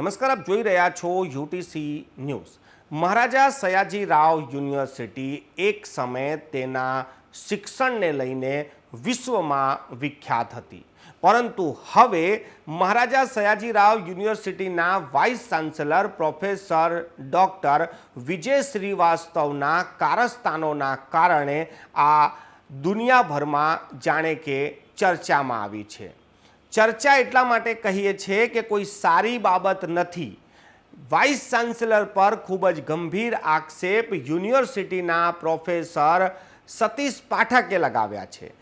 નમસ્કાર, આપ જોઈ રહ્યા છો UTC news. Maharaja Sayaji Rao university એક સમયે તેના શિક્ષણને લઈને વિશ્વમાં વિખ્યાત હતી. પરંતુ હવે મહારાજા સયાજી રાવ યુનિવર્સિટીના vice chancellor professor doctor Vijay શ્રીવાસ્તવના કારસ્તાનોના કારણે આ દુનિયાભરમાં જાણે કે ચર્ચામાં આવી છે. ચર્ચા એટલા માટે કહીએ છીએ કે કોઈ સારી બાબત નથી. વાઇસ ચાન્સેલર પર ખૂબ જ ગંભીર આક્ષેપ યુનિવર્સિટીના પ્રોફેસર સતીશ પાઠકે લગાવ્યા છે.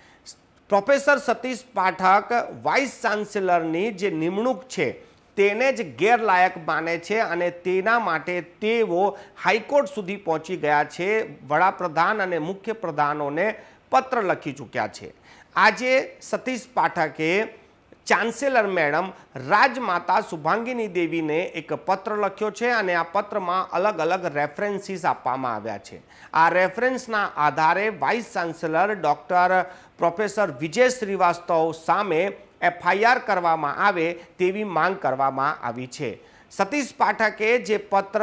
પ્રોફેસર સતીશ પાઠક વાઇસ ચાન્સેલરની જે નિમણૂક છે તેને જ ગેરલાયક માને છે અને તેના માટે તેઓ હાઈકોર્ટ સુધી પહોંચી ગયા છે. વડાપ્રધાન અને મુખ્ય પ્રધાનોને પત્ર લખી ચૂક્યા છે. આજે સતીશ પાઠકે ચાન્સેલર મેડમ રાજમાતા શુભાંગીની દેવીને એક પત્ર લખ્યો છે અને આ પત્રમાં અલગ અલગ રેફરન્સીસ આપવામાં આવ્યા છે. આ રેફરન્સના આધારે vice chancellor doctor professor Vijay Shrivastava સામે એફઆઈઆર કરવામાં આવે તેવી માંગ કરવામાં આવી છે. સતીશ પાઠકે જે પત્ર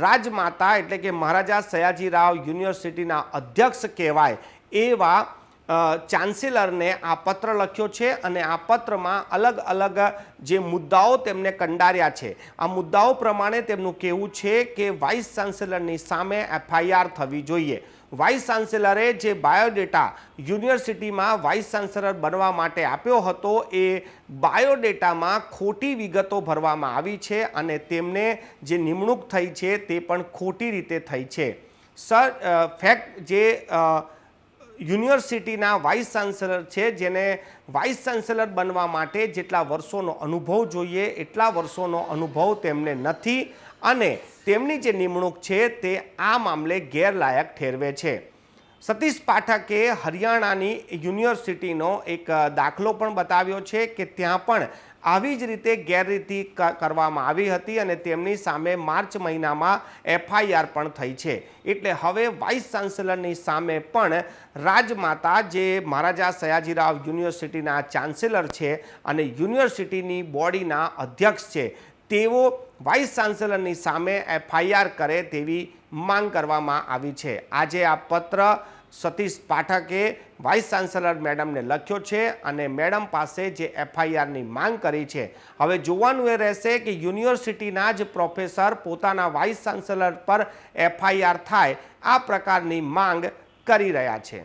રાજમાતા એટલે કે મહારાજા સયાજીરાવ યુનિવર્સિટીના અધ્યક્ષ કહેવાય એવા ચાન્સેલરને આ પત્ર લખ્યો છે અને આ પત્રમાં અલગ અલગ જે મુદ્દાઓ તેમને કંડાર્યા છે. આ મુદ્દાઓ પ્રમાણે તેમનું કહેવું છે કે વાઇસ ચાન્સેલરની સામે એફઆઈઆર થવી જોઈએ. વાઇસ ચાન્સેલરે જે બાયોડેટા યુનિવર્સિટીમાં વાઇસ ચાન્સેલર બનવા માટે આપ્યો હતો એ બાયોડેટામાં ખોટી વિગતો ભરવામાં આવી છે અને તેમને જે નિમણૂક થઈ છે તે પણ ખોટી રીતે થઈ છે. સર ફેક્ટ જે યુનિવર્સિટીના વાઇસ ચાન્સેલર છે, જેને વાઇસ ચાન્સેલર બનવા માટે જેટલા વર્ષોનો અનુભવ જોઈએ, એટલા વર્ષોનો અનુભવ તેમને નથી. અને તેમની જે નિમણૂક છે, તે આ મામલે ગેરલાયક ઠેરવે છે. સતીશ પાઠકે હરિયાણાની યુનિવર્સિટીનો એક દાખલો પણ બતાવ્યો છે કે ત્યાં પણ આવી જ રીતે ગેરરીતિ કરવામાં આવી હતી અને તેમની સામે માર્ચ મહિનામાં એફઆઈઆર પણ થઈ છે. એટલે હવે વાઇસ ચાન્સેલરની સામે પણ રાજમાતા જે મહારાજા સયાજીરાવ યુનિવર્સિટીના ચાન્સેલર છે અને યુનિવર્સિટીની બોડીના અધ્યક્ષ છે તેઓ વાઇસ ચાન્સેલરની સામે એફઆઈઆર કરે તેવી માંગ કરવામાં આવી છે. આજે આ પત્ર સતીશ પાઠકે વાઇસ ચાન્સેલર મેડમને લખ્યો છે અને મેડમ પાસે જે એફઆઈઆરની માંગ કરી છે, હવે જોવાનું એ રહેશે કે યુનિવર્સિટીના જ પ્રોફેસર પોતાના વાઇસ ચાન્સેલર પર એફઆઈઆર થાય આ પ્રકારની માંગ કરી રહ્યા છે.